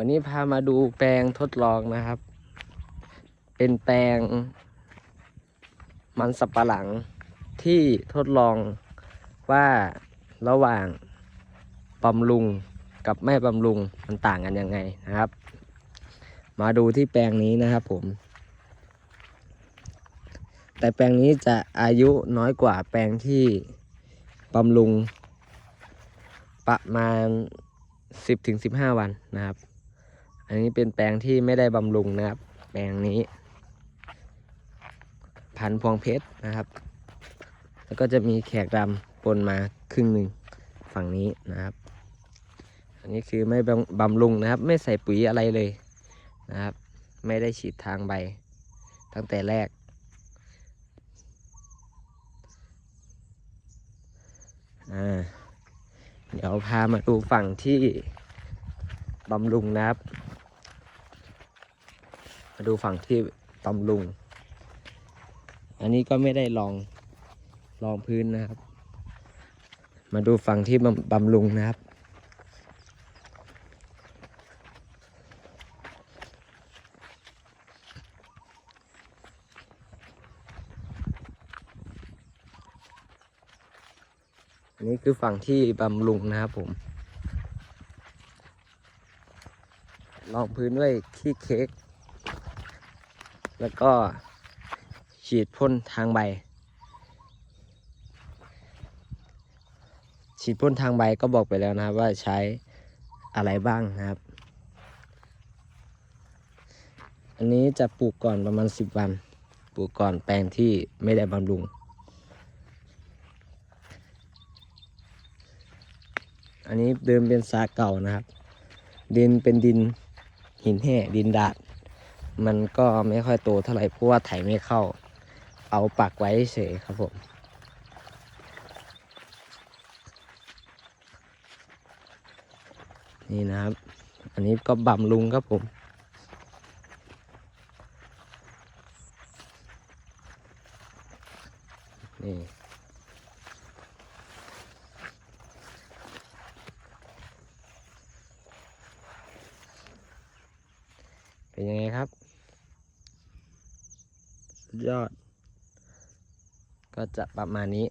วันนี้พามาดูแปลงทดลองนะครับ เป็นแปลง มันสับปะหลังที่ทดลองว่าระหว่างบำรุงกับไม่บำรุงมันต่างกันยังไงนะครับ มาดูที่แปลงนี้นะครับผม แต่แปลงนี้จะอายุน้อยกว่าแปลงที่บำรุงประมาณ 10-15 วันนะครับ อันนี้เป็นแปลงที่ไม่ได้บำรุงนะครับ แปลงนี้ พันพวงเพชรนะครับ แล้วก็จะมีแขกดำปนมาครึ่งหนึ่งฝั่งนี้นะครับ อันนี้คือไม่บำบำรุงนะครับ ไม่ใส่ปุ๋ยอะไรเลยนะครับ ไม่ได้ฉีดทางใบ ตั้งแต่แรก อ่าเดี๋ยวพามาดูฝั่งที่บำรุงนะครับ มาดูฝั่งที่บำรุง อันนี้ก็ไม่ได้ลองลองพื้นนะครับ มาดูฝั่งที่บำบำรุงนะครับ อันนี้คือฝั่งที่บำรุงนะครับผม ลองพื้นด้วยขี้เค้ก แล้วก็ฉีดพ่นทางใบ ฉีดพ่นทางใบก็บอกไปแล้วนะครับ ว่าใช้อะไรบ้างนะครับ อันนี้จะปลูกก่อนประมาณ 10 วัน ปลูกก่อนแปลงที่ไม่ได้บำรุง อันนี้เดิมเป็นสาเก่านะครับ ดินเป็นดินหินแห่ดินดาด มันก็ไม่ค่อยโตเท่าไหร่เพราะว่าไถไม่เข้า เอาปักไว้เฉยครับผมนี่นะครับ อันนี้ก็บำรุงครับผม นี่ เป็นยังไงครับ ยอด ก็จะประมาณนี้